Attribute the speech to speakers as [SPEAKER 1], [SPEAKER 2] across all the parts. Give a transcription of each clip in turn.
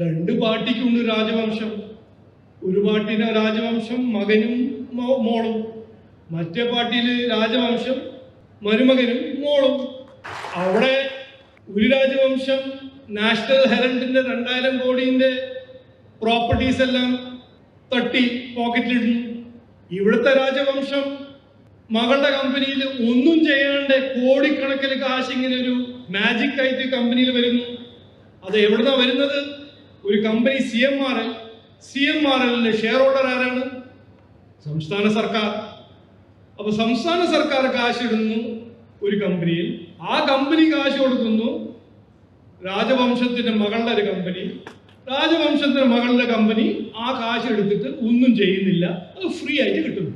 [SPEAKER 1] രണ്ട് പാർട്ടിക്കുണ്ട് രാജവംശം. ഒരു പാർട്ടിയുടെ രാജവംശം മകനും മോളും. മറ്റേ പാർട്ടിയിൽ രാജവംശം മരുമകനും മോളും. അവിടെ ഒരു രാജവംശം നാഷണൽ ഹെറൽഡിന്റെ രണ്ടായിരം കോടിന്റെ പ്രോപ്പർട്ടീസ് എല്ലാം തട്ടി പോക്കറ്റിലിടുന്നു. ഇവിടുത്തെ രാജവംശം മകളുടെ കമ്പനിയിൽ ഒന്നും ചെയ്യാണ്ട് കോടിക്കണക്കിന് കാശ് ഇങ്ങനെ ഒരു മാജിക് ആയിട്ട് കമ്പനിയിൽ വരുന്നു. അത് എവിടുന്നാ വരുന്നത്? ഒരു company C M R L C M R എല്ലിന്റെ ഷെയർ ഹോൾഡർ ആരാണ്? സംസ്ഥാന സർക്കാർ. അപ്പൊ സംസ്ഥാന സർക്കാർ കാശ് ഇടുന്നു ഒരു കമ്പനിയിൽ ആ കമ്പനി കാശ് കൊടുക്കുന്നു രാജവംശത്തിന്റെ മകളുടെ ഒരു കമ്പനി രാജവംശത്തിന്റെ മകളുടെ കമ്പനി ആ കാശ് എടുത്തിട്ട് ഒന്നും ചെയ്യുന്നില്ല. അത് ഫ്രീ ആയിട്ട് കിട്ടുന്നു.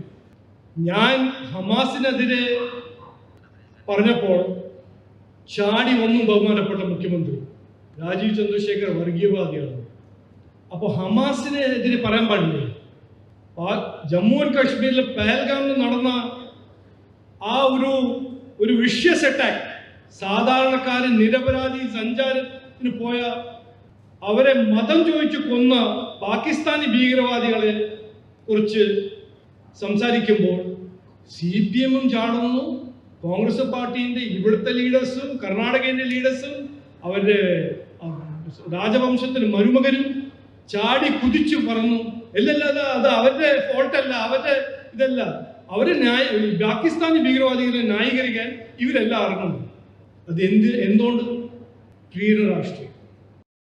[SPEAKER 1] ഞാൻ ഹമാസിനെതിരെ പറഞ്ഞപ്പോൾ ചാടി ഒന്നും ബഹുമാനപ്പെട്ട മുഖ്യമന്ത്രി. രാജീവ് ചന്ദ്രശേഖർ വർഗീയവാദിയാണ് അപ്പോൾ ഹമാസിനെ എതിരെ പറയാൻ പാടില്ല? ജമ്മു ആൻഡ് കാശ്മീരിലെ പഹൽഗാമിൽ നടന്ന ആ ഒരു ഒരു വിഷ്യസ് അറ്റാക്ക് സാധാരണക്കാരൻ നിരപരാധി സഞ്ചാരത്തിന് പോയ അവരെ മതം ചോദിച്ചു കൊന്ന പാകിസ്ഥാനി ഭീകരവാദികളെ കുറിച്ച് സംസാരിക്കുമ്പോൾ സി പി എമ്മും ചാടുന്നു കോൺഗ്രസ് പാർട്ടിന്റെ ഇവിടുത്തെ ലീഡേഴ്സും കർണാടകയിലെ ലീഡേഴ്സും അവരുടെ രാജവംശത്തിന് മരുമകനും ചാടി കുതിച്ചു പറന്നു. അല്ലല്ല അത് അവരുടെ ഫോൾട്ടല്ല അവരുടെ ഇതല്ല. അവരെ ന്യായ പാകിസ്ഥാനി ഭീകരവാദികളെ ന്യായീകരിക്കാൻ ഇവരെല്ലാം ഇറങ്ങുന്നു. അത് എന്ത് എന്തുകൊണ്ട്? ക്ലീന രാഷ്ട്രീയം.